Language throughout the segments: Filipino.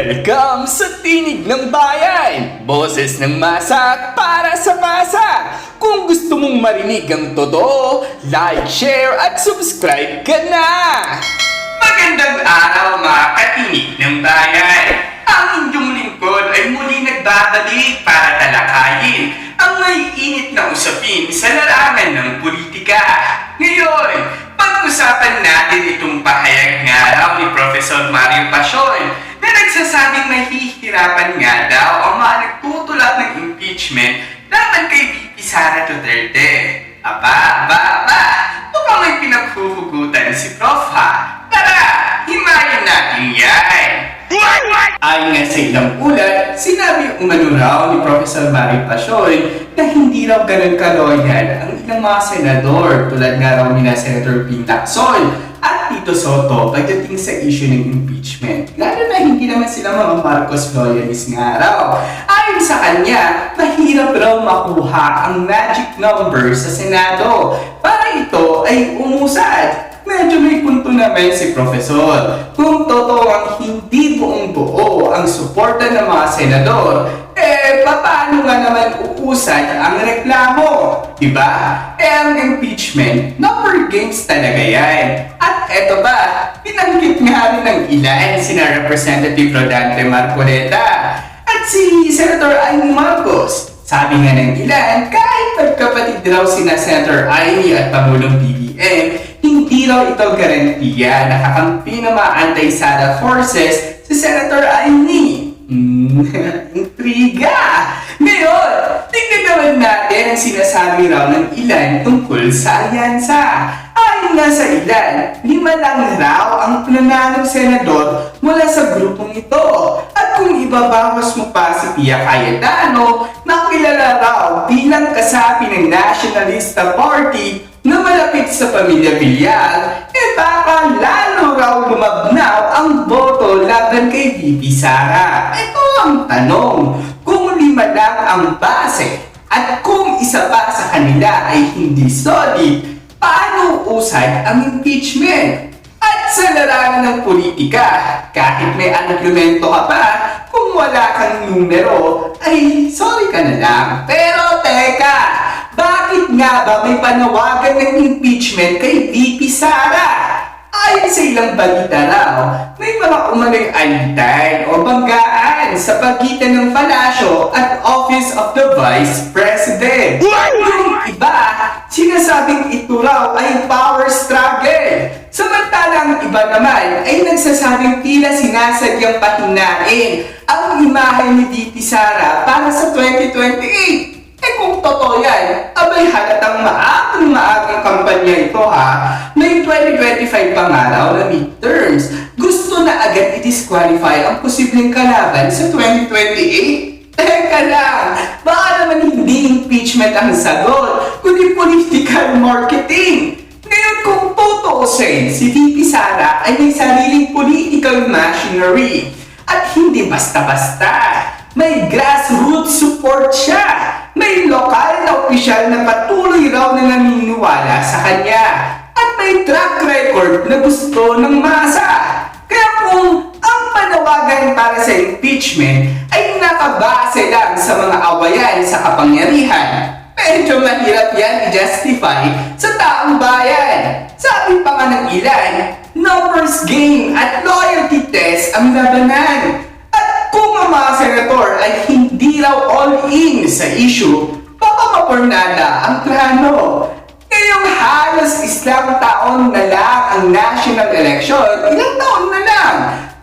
Welcome sa Tinig ng Bayan! Boses ng masa para sa masa! Kung gusto mong marinig ang totoo, like, share at subscribe ka na! Magandang araw mga katinig ng bayan! Ang inyong lingkod ay muli nagbabalik para talakayin ang may init na usapin sa larangan ng politika. Ngayon, pag-usapan natin itong pahayag nga raw ni Professor Mario Pasion na nagsasabing nahihirapan nga daw ang mga nagtutulak ng impeachment laban kay VP Sara Duterte. Aba, aba, aba, mukhang may pinaghuhugutan si Prof ha. Tara, himayin natin yan! Ayon nga sa ilang ulat, sinabi umano raw ni Professor Mario Pasioy na hindi raw ganun kaloyal ang ilang mga senador tulad nga raw ni na Senator Ping Lacson at Tito Soto pagdating sa issue ng impeachment. Lalo na hindi naman sila mga Marcos loyalists nga raw. Ayon sa kanya, mahirap raw makuha ang magic number sa Senado para ito ay umusad medyo may punto naman si Profesor. Kung totoo ang hindi buong buo ang suporta ng mga senador, uusad ang reklamo? Diba? Eh, ang impeachment, number games talaga yan. At eto ba, pinanggit nga rin ng ilan sina Representative Rodante Marcoleta at si Senator Amy Marcos. Sabi nga ng ilan, kahit magkapatid raw sina Senator Amy at Pangulong BBM, hindi raw ito garantiya na kakampi ng mga anti-Sara forces si Senator Amy. Hmm, intriga! Ngayon, tingnan naman natin ang sinasabi raw ng ilan tungkol sa alyansa. Ayon nga sa ilan, lima lang raw ang plananong senador mula sa grupong ito. At kung ibabawas mo pa si Pia Cayetano, na kilala raw bilang kasapi ng Nationalista Party na malapit sa pamilya Villar, eh baka lalo raw lumabnaw ang boto laban kay VP Sara. Ito ang tanong, lima ang base at kung isa pa sa kanila ay hindi solid, paano usad ang impeachment? At sa larangan ng politika, kahit may argumento ka pa, kung wala kang numero, ay sorry ka na lang. Pero teka, bakit nga ba may panawagan ng impeachment kay VP Sara? Ayon sa ilang balita raw, may mga umano'y alitan o banggaan sa pagitan ng palasyo at Office of the Vice President. Yung iba, sinasabing ito raw ay power struggle. Samantalang iba naman ay nagsasabing tila sinasadyang pahinain ang imahe ni VP Sara para sa 2028. Kung totoo yan, abay halatang maagang maagang kampanya ito ha. May 2025 pa nga raw na midterms. Gusto na agad i-disqualify ang posibleng kalaban sa 2028? Teka lang, baka naman hindi impeachment ang sagot, kundi political marketing. Ngayon kung tutuusin, si VP Sara ay may sariling political machinery at hindi basta-basta. May grassroots support na naniniwala sa kanya. At may track record na gusto ng masa. Kaya kung ang panawagan para sa impeachment ay nakabase lang sa mga awayan sa kapangyarihan, medyo mahirap yan i-justify sa taong bayan. Sabi pa nga ng ilan, numbers game at loyalty test ang labanan. At kung ang mga senator ay hindi raw all-in sa issue, baka mapornada ang plano. Ngayong halos islang taon na lang ang national election, ilang taon na lang,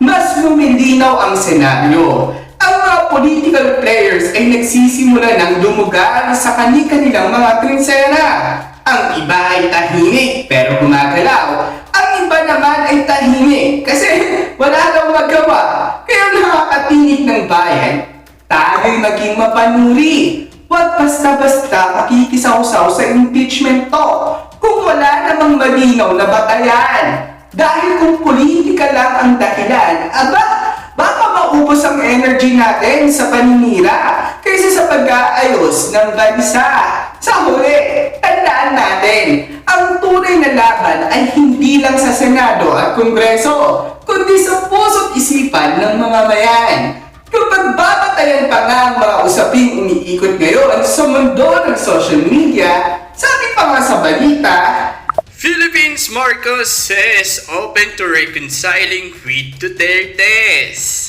mas lumilinaw ang senaryo. Ang mga political players ay nagsisimula ng lumugar sa kani-kanilang mga trinsera. Ang iba ay tahimik pero gumagalaw. Ang iba naman ay tahimik kasi wala daw magawa. Kaya nakakatingin ng bayan, tayo'y maging mapanuri. Basta-basta makikisaw-saw sa impeachment to kung wala namang malinaw na batayan. Dahil kung politika lang ang dahilan, aba, baka maubos ang energy natin sa paninira kaysa sa pag-aayos ng bansa. Sa huli, tandaan natin, ang tunay na laban ay hindi lang sa Senado at Kongreso, kundi sa puso't isipan ng mamamayan. Kapag babatayan pa nga ang mga usaping umiikot ngayon sa mundo ng social media, sabi pa nga sa balita, Philippines Marcos says open to reconciling with Dutertes.